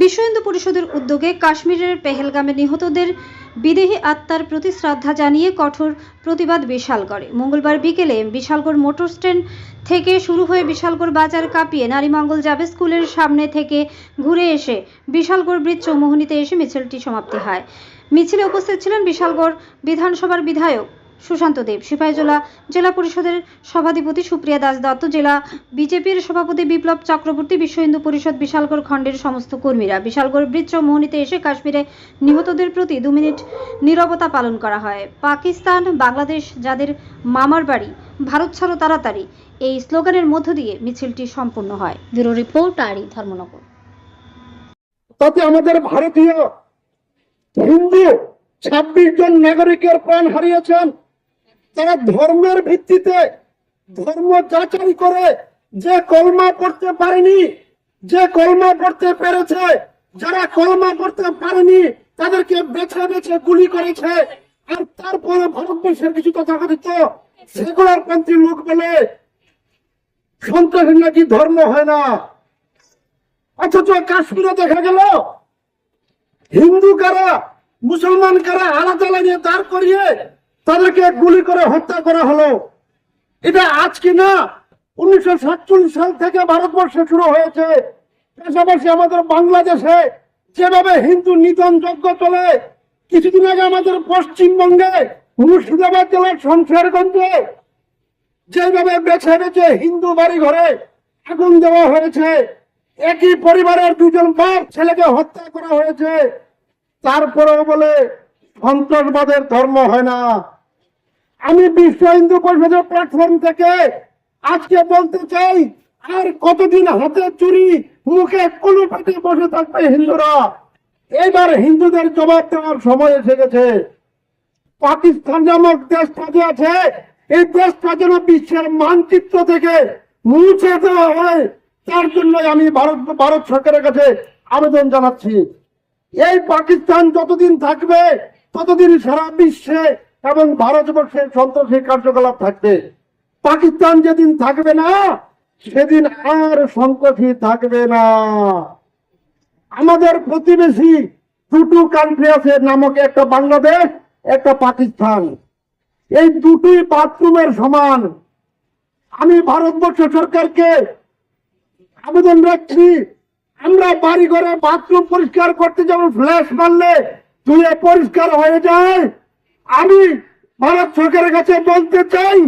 বিশ্ব হিন্দু পরিষদের উদ্যোগে কাশ্মীরের পেহেলগামে নিহতদের বিদেহী আত্মার প্রতি শ্রদ্ধা জানিয়ে কঠোর প্রতিবাদ বিশালগড়ে মঙ্গলবার বিকেলে বিশালগড় মোটর স্ট্যান্ড থেকে শুরু হয়ে বিশালগড় বাজার কাঁপিয়ে নারীমঙ্গল যাবে স্কুলের সামনে থেকে ঘুরে এসে বিশালগড় ব্রিজ চৌমোহনীতে এসে মিছিলটি সমাপ্তি হয়। মিছিলে উপস্থিত ছিলেন বিশালগড় বিধানসভার বিধায়ক সুশান্ত দেব সিপাহীজলা জেলা পরিষদের সভাধিপতি সুপ্রিয়া দাস দত্ত জেলা বিজেপির সভাপতি বিপ্লব চক্রবর্তী বিশ্ব হিন্দু পরিষদ বিশালগড় খণ্ডের সমস্ত কর্মীরা। বিশালগড় ব্রিজ মোহনীতে এসে কাশ্মীরে নিহতদের প্রতি দু মিনিট নীরবতা পালন করা হয়। পাকিস্তান বাংলাদেশ যাদের মামার বাড়ি ভারত ছাড়ো তাড়াতাড়ি এই স্লোগানের মধ্য দিয়ে মিছিলটি সম্পূর্ণ হয়। ব্যুরো রিপোর্ট আরই ধর্মনগর। তাতে আমাদের ভারতীয় হিন্দু ছাব্বিশ জন নাগরিকের প্রাণ হারিয়েছেন। তারা ধর্মের ভিত্তিতে ধর্ম যাচাই করে যে কলমা পড়তে পারেনি, যে কলমা পড়তে পেরেছে, যারা কলমা পড়তে পারেনি, তাদেরকে বেছে বেছে গুলি করেছে। আর তারপরে ভারতবর্ষের কিছু তথাকথিত সেকুলার পন্থী লোক বলে সন্ত্রাসী নাকি ধর্ম হয় না। অথচ কাশ্মীরে দেখা গেল, হিন্দু কারা, মুসলমান কারা আলাদা লাগিয়ে দাঁড় করিয়ে তাদেরকে গুলি করে হত্যা করা হলো। এটা আজকে না উনিশশো সাতচল্লিশ সাল থেকে ভারতবর্ষে শুরু হয়েছে। পাশাপাশি আমাদের বাংলাদেশে যেভাবে হিন্দু নিধন যজ্ঞ চলে, কিছুদিন আগে আমাদের পশ্চিমবঙ্গে মুর্শিদাবাদ জেলার শমশেরগঞ্জে যেভাবে বেছে বেছে হিন্দু বাড়ি ঘরে আগুন দেওয়া হয়েছে, একই পরিবারের দুজন বাপ ছেলেকে হত্যা করা হয়েছে। তারপরেও বলে সন্ত্রাসবাদের ধর্ম হয় না। আমি বিশ্ব হিন্দু পরিষদের প্ল্যাটফর্ম থেকে আজকে বলতে চাই, আর কতদিন হাতে চুরি মুখে কুলু পেটে বসে থাকবে হিন্দুরা? এবার হিন্দুদের জবাব দেওয়ার সময় এসে গেছে। পাকিস্তান নামক দেশটা যে আছে, এই দেশটা যেন বিশ্বের মানচিত্র থেকে মুছে দেওয়া হয়, তার জন্য আমি ভারত ভারত সরকারের কাছে আবেদন জানাচ্ছি। এই পাকিস্তান যতদিন থাকবে, ততদিন সারা বিশ্বে এবং ভারতবর্ষে সন্ত্রাসী কার্যকলাপ থাকবে। পাকিস্তান যেদিন থাকবে না, সেদিন আর সন্ত্রাসী থাকবে না। আমাদের প্রতিবেশী দুটো কান্ট্রি আছে, নামক একটা বাংলাদেশ, একটা পাকিস্তান। এই দুটোই বাথরুমের সমান। আমি ভারতবর্ষ সরকারকে আবেদন রাখছি, আমরা বাড়ি ঘরে বাথরুম পরিষ্কার করতে যেমন ফ্ল্যাশ মারলে ধুয়ে পরিষ্কার হয়ে যায়। আমি ভারত সরকারের কাছে বলতে চাই